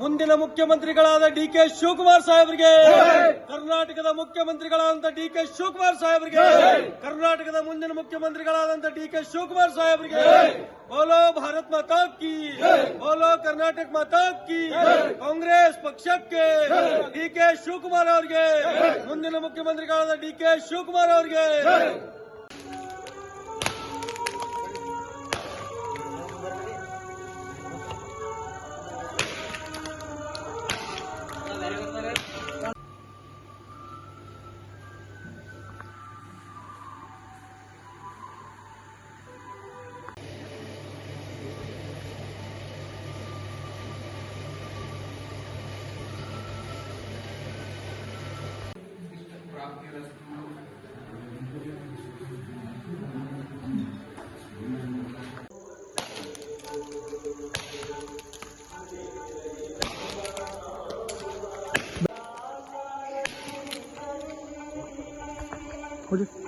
ಮುಂದಿನ ಮುಖ್ಯಮಂತ್ರಿಗಳಾದ D K Shivakumar ಸಾಹೇಬರಿಗೆ. ಕರ್ನಾಟಕದ ಮುಖ್ಯಮಂತ್ರಿಗಳಾದಂತ ಡಿ ಕೆ ಶಿವಕುಮಾರ್ ಸಾಹೇಬರಿಗೆ. ಕರ್ನಾಟಕದ ಮುಂದಿನ ಮುಖ್ಯಮಂತ್ರಿಗಳಾದಂತ ಡಿ ಕೆ ಶಿವಕುಮಾರ್ ಸಾಹೇಬರಿಗೆ. ಬೋಲೋ ಭಾರತ್ ಮಾತಾ ಕಿ. ಬೋಲೋ ಕರ್ನಾಟಕ ಮಾತಾ ಕಿ. ಕಾಂಗ್ರೆಸ್ ಪಕ್ಷಕ್ಕೆ ಡಿ ಕೆ ಶಿವಕುಮಾರ್ ಅವರಿಗೆ. ಮುಂದಿನ ಮುಖ್ಯಮಂತ್ರಿಗಳಾದ ಡಿ ಕೆ ಶಿವಕುಮಾರ್ ಅವರಿಗೆ. 어디?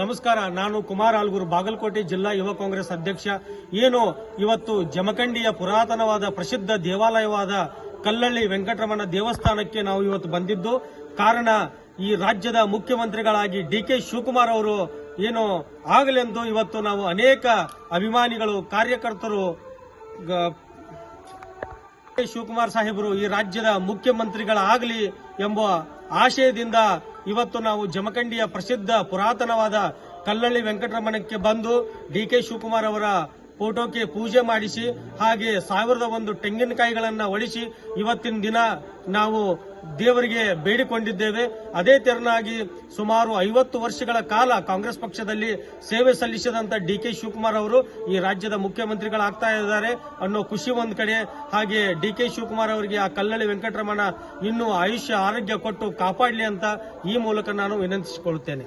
ನಮಸ್ಕಾರ, ನಾನು ಕುಮಾರ್ ಆಲ್ಗೂರು, ಬಾಗಲಕೋಟೆ ಜಿಲ್ಲಾ ಯುವ ಕಾಂಗ್ರೆಸ್ ಅಧ್ಯಕ್ಷ ಏನು, ಇವತ್ತು ಜಮಖಂಡಿಯ ಪುರಾತನವಾದ ಪ್ರಸಿದ್ಧ ದೇವಾಲಯವಾದ ಕಲ್ಲಳ್ಳಿ ವೆಂಕಟರಮಣ ದೇವಸ್ಥಾನಕ್ಕೆ ನಾವು ಇವತ್ತು ಬಂದಿದ್ದು ಕಾರಣ, ಈ ರಾಜ್ಯದ ಮುಖ್ಯಮಂತ್ರಿಗಳಾಗಿ ಡಿ ಕೆ ಶಿವಕುಮಾರ್ ಅವರು ಏನು ಆಗಲೆಂದು ಇವತ್ತು ನಾವು ಅನೇಕ ಅಭಿಮಾನಿಗಳು, ಕಾರ್ಯಕರ್ತರು. ಶಿವಕುಮಾರ್ ಸಾಹೇಬರು ಈ ರಾಜ್ಯದ ಮುಖ್ಯಮಂತ್ರಿಗಳಾಗಲಿ ಎಂಬ ಆಶಯದಿಂದ ಇವತ್ತು ನಾವು ಜಮಖಂಡಿಯ ಪ್ರಸಿದ್ಧ ಪುರಾತನವಾದ ಕಲ್ಲಳ್ಳಿ ವೆಂಕಟರಮಣಕ್ಕೆ ಬಂದು ಡಿ ಕೆ ಶಿವಕುಮಾರ್ ಅವರ ಫೋಟೋಕ್ಕೆ ಪೂಜೆ ಮಾಡಿಸಿ, ಹಾಗೆ ಸಾವಿರದ ಒಂದು ತೆಂಗಿನಕಾಯಿಗಳನ್ನು ಒಡಿಸಿ ಇವತ್ತಿನ ದಿನ ನಾವು ದೇವರಿಗೆ ಬೇಡಿಕೊಂಡಿದ್ದೇವೆ. ಅದೇ ತೆರನಾಗಿ ಸುಮಾರು ಐವತ್ತು ವರ್ಷಗಳ ಕಾಲ ಕಾಂಗ್ರೆಸ್ ಪಕ್ಷದಲ್ಲಿ ಸೇವೆ ಸಲ್ಲಿಸಿದಂತ ಡಿ ಕೆ ಶಿವಕುಮಾರ್ ಅವರು ಈ ರಾಜ್ಯದ ಮುಖ್ಯಮಂತ್ರಿಗಳಾಗ್ತಾ ಇದ್ದಾರೆ ಅನ್ನೋ ಖುಷಿ ಒಂದು ಕಡೆ. ಹಾಗೆ ಡಿ ಕೆ ಶಿವಕುಮಾರ್ ಅವರಿಗೆ ಆ ಕಲ್ಲಳ್ಳಿ ವೆಂಕಟರಮಣ ಇನ್ನೂ ಆಯುಷ್ಯ, ಆರೋಗ್ಯ ಕೊಟ್ಟು ಕಾಪಾಡಲಿ ಅಂತ ಈ ಮೂಲಕ ನಾನು ವಿನಂತಿಸಿಕೊಳ್ಳುತ್ತೇನೆ.